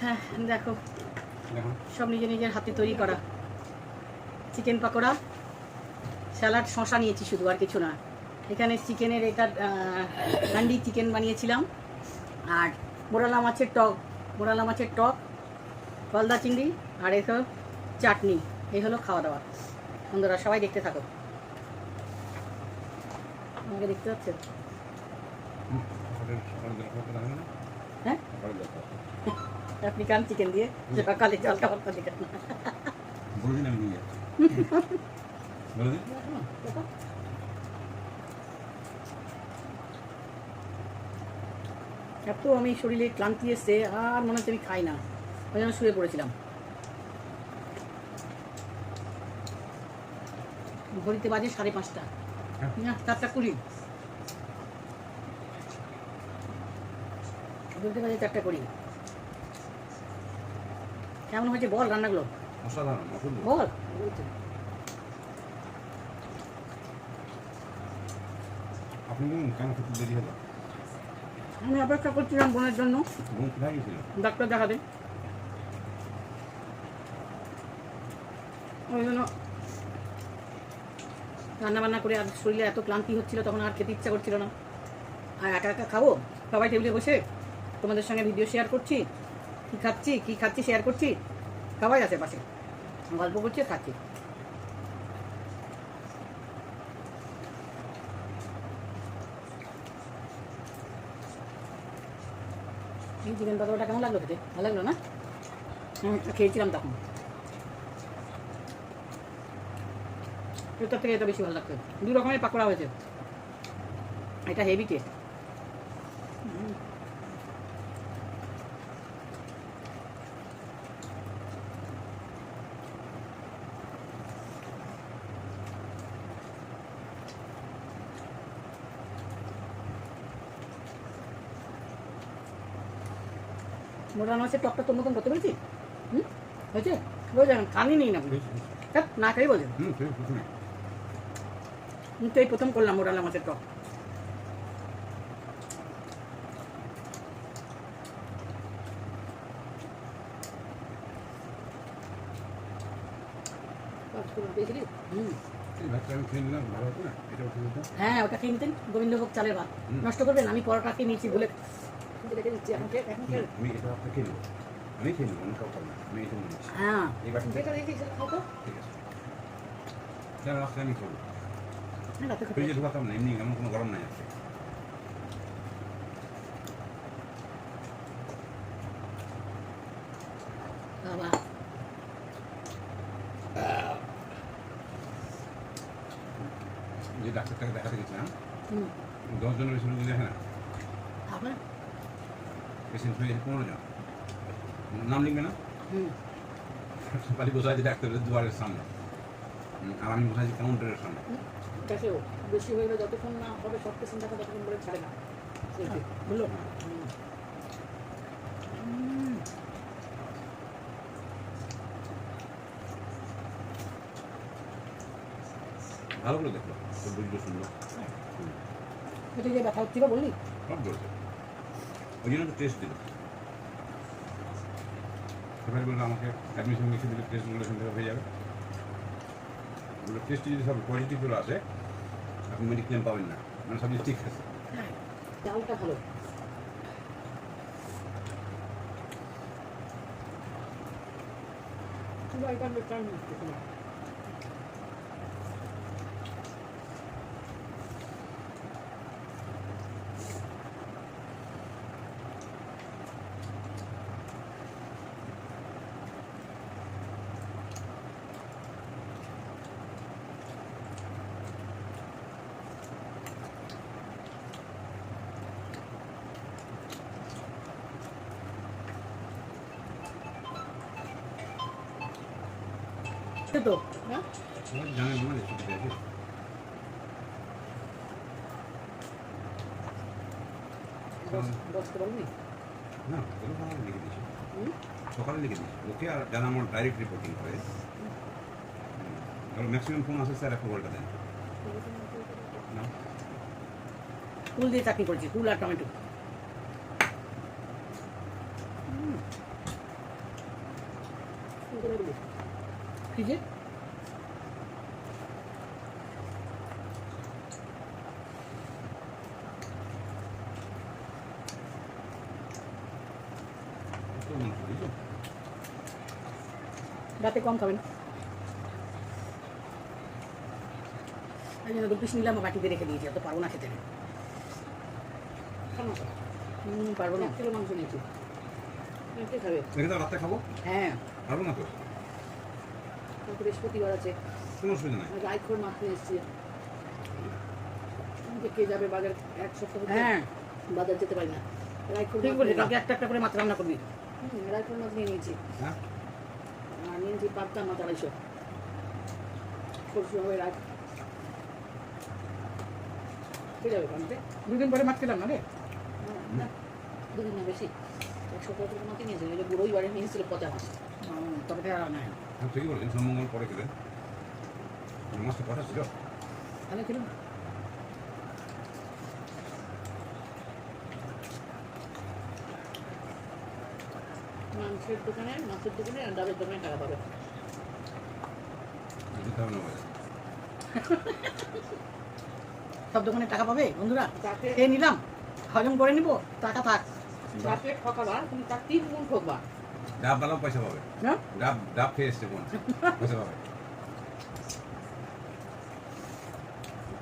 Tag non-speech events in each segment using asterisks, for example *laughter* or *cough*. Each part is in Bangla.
হ্যাঁ দেখো। সব নিজে নিজের হাতে তৈরি করা। চিকেন পাকোড়া স্যালাড শশা নিয়েছি শুধু আর কিছু না। এখানে চিকেনের এটা হান্ডি চিকেন বানিয়েছিলাম। আর মোরালা মাছের টক মোরালা মাছের টক গলদা চিংড়ি আর এই চাটনি। এই হলো খাওয়া দাওয়া। বন্ধুরা সবাই দেখতে থাকো। আমাকে দেখতে পাচ্ছে হুম, সকালের সকালের জল খাবার দেখেন না হ্যাঁ সকালের জল খাবার আপনি কান চিকেন দিয়ে সকালে জলটা ভর্তা দিকেন বলে দিন আমি নিয়ে বলে দিন এত আমি শরীরে ক্লান্তি এসছে আর মনে হচ্ছে আমি খাই না। ওই জন্য শুয়ে পড়েছিলাম। ঘড়িতে বাজে সাড়ে পাঁচটা। হ্যাঁ। না চারটা কুড়ি। ঘড়িতে বাজে চারটা কুড়ি। কেমন হয়েছে বল রান্নাগুলো? অসাধারণ বল। আপনি কেন খেতে দেরি হলো? আমি অপেক্ষা করছিলাম বোনের জন্য। ডাক্তার দেখাতে। ওই জন্য রান্না বান্না করে আর শরীরে এত ক্লান্তি হচ্ছিল তখন আর খেতে ইচ্ছা করছিল না। আর একা একা খাব? সবাই টেবিলে বসে তোমাদের সঙ্গে ভিডিও শেয়ার করছি। কী খাচ্ছি? কি খাচ্ছি? শেয়ার করছি? সবাই আছে পাশে। গল্প করছি, খাচ্ছি। এই চিকেন পাকোড়াটা কেমন লাগল খেতে? ভালো লাগল না? আমি খেয়েছিলাম তখন। এটার থেকে এটা বেশি ভালো লাগছে। দু রকমের পাকোড়া হয়েছে। এটা হেভি টেস্ট মোটা মাছের টকটা তোর মতন করতে পেরেছি হুম? হয়েছে? খানি নেই না না খাই বলছেন তো এই প্রথম করলাম মোটালা মাছের টক। হ্যাঁ ওটা খেয়ে নিতেন। গোবিন্দভোগ চালের ভাত। নষ্ট করবেন আমি পরোটা খেয়ে নিয়েছি বলে রেখে দিচ্ছি এখন খেয়ে- এখন খেয়ে- আমি এটা ভাতটা খেয়ে নেব আমি খেয়ে নেব অন্য খাব না আমি এটা নিচ্ছি হ্যাঁ এই বাটিতে যেটা দেখি সেটা খাও ঠিক আছে তাহলে রাস্তায় আমি খাব ফ্রিজে ঢোকাতাম না এমনি এমন কোনো গরম নাই আছে বাবা যে ডাক্তারটাকে দেখাতে গেছিলাম। হুম। দশ জনের বেশি রোগী দেখে না পেশেন্ট হয়ে গেছে পনেরো জন নাম লিখবে না? পালি বসে আছে ডাক্তারের দুয়ারের সামনে। আর আমি বসে আছি কাউন্টারের সামনে। বেশি হয়ে গেলে যতক্ষণ না হবে সব পেশেন্ট দেখা ততক্ষণ ছাড়ে না। বুঝলো ভালো করে দেখল বুঝলো শুনলো। এটা যে ব্যথা হচ্ছিল বললি? সব বলছে। ওই জন্য টেস্ট দিল। এবার বলল আমাকে অ্যাডমিশন লিখে দিলে টেস্টগুলো এখান থেকে হয়ে যাবে। বলল টেস্টে যদি সব পজিটিভগুলো আসে আপনি মেডিক্লেম পাবেন না। মানে সব কিছু ঠিক আছে হ্যাঁ ভালো। তো? না? লিখে দিয়েছে? সকালে লিখে দিয়েছে। ওকে আর যারা আমার ডাইরেক্ট রিপোর্টিং করে। ম্যাক্সিমাম ফোন আসে স্যার অ্যাপ্রুভালটা দেন। না? কুল দিয়ে চাটনি করেছি কুল আর টমেটো। রাখবি? ফ্রিজে তো মাংস রাতে কম খাবেন। দু পিস নিলাম বাটিতে রেখে দিয়েছি অত পারব না খেতে। পারব না। কিলো মাংস নিয়েছি। খাবে? হ্যাঁ। পারব না তো? বৃহস্পতিবার আছে। কোনো অসুবিধা নাই। রায়খোর নিয়ে এসছি। কে যাবে বাজার এক সপ্তাহ হ্যাঁ। বাজার যেতে পারি না। রায়খোর ঠিক বলে কালকে একটা একটা করে মাছ রান্না করবি। রায়খোর মাছ নিয়ে নিয়েছি। হ্যাঁ? নিয়েছি পাবদা মাছ আড়াইশো। সরষে হবে রাত। কে যাবে বানতে দুদিন পরে মাছ খেলাম না রে। না দুদিন না বেশি। এক সপ্তাহ মাছ নিয়েছিল বুড়োই বাড়ি নিয়েছিল পচা মাছ। তবে আর নাই। ঠিকই বলেন সোমমঙ্গল পরে খেলেন মাছটা কথা ছিল তাহলে খেলাম মাংসের দোকানে মাছের দোকানে আর ডাবের দোকানে টাকা পাবে। সব দোকানে টাকা পাবে বন্ধুরা? খেয়ে নিলাম। হজম করে নিব টাকা থাক। তাকে ঠকাবা তুমি তার তিন গুণ ঠকবা। ডাব বালাম পয়সা পাবে। ডাব ডাব খেয়ে এসছে কোন পয়সা পাবে।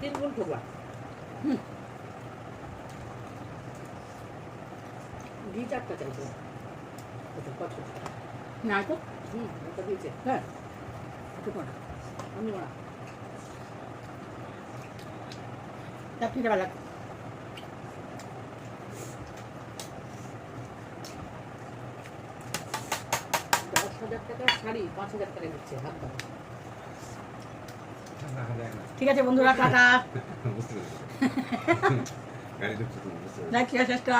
তিন গুণ ঠকবা হুম। ঘি চারটা চাইছে না তো। হুম ওটা দিয়েছে। হ্যাঁ। আমি চাকরি দেওয়া লাগ হাজার শাড়ি পাঁচ হাজার টাকা হাত *laughs* ঠিক আছে বন্ধুরা টাটা। *laughs* গাড়ি ঢুকছে তো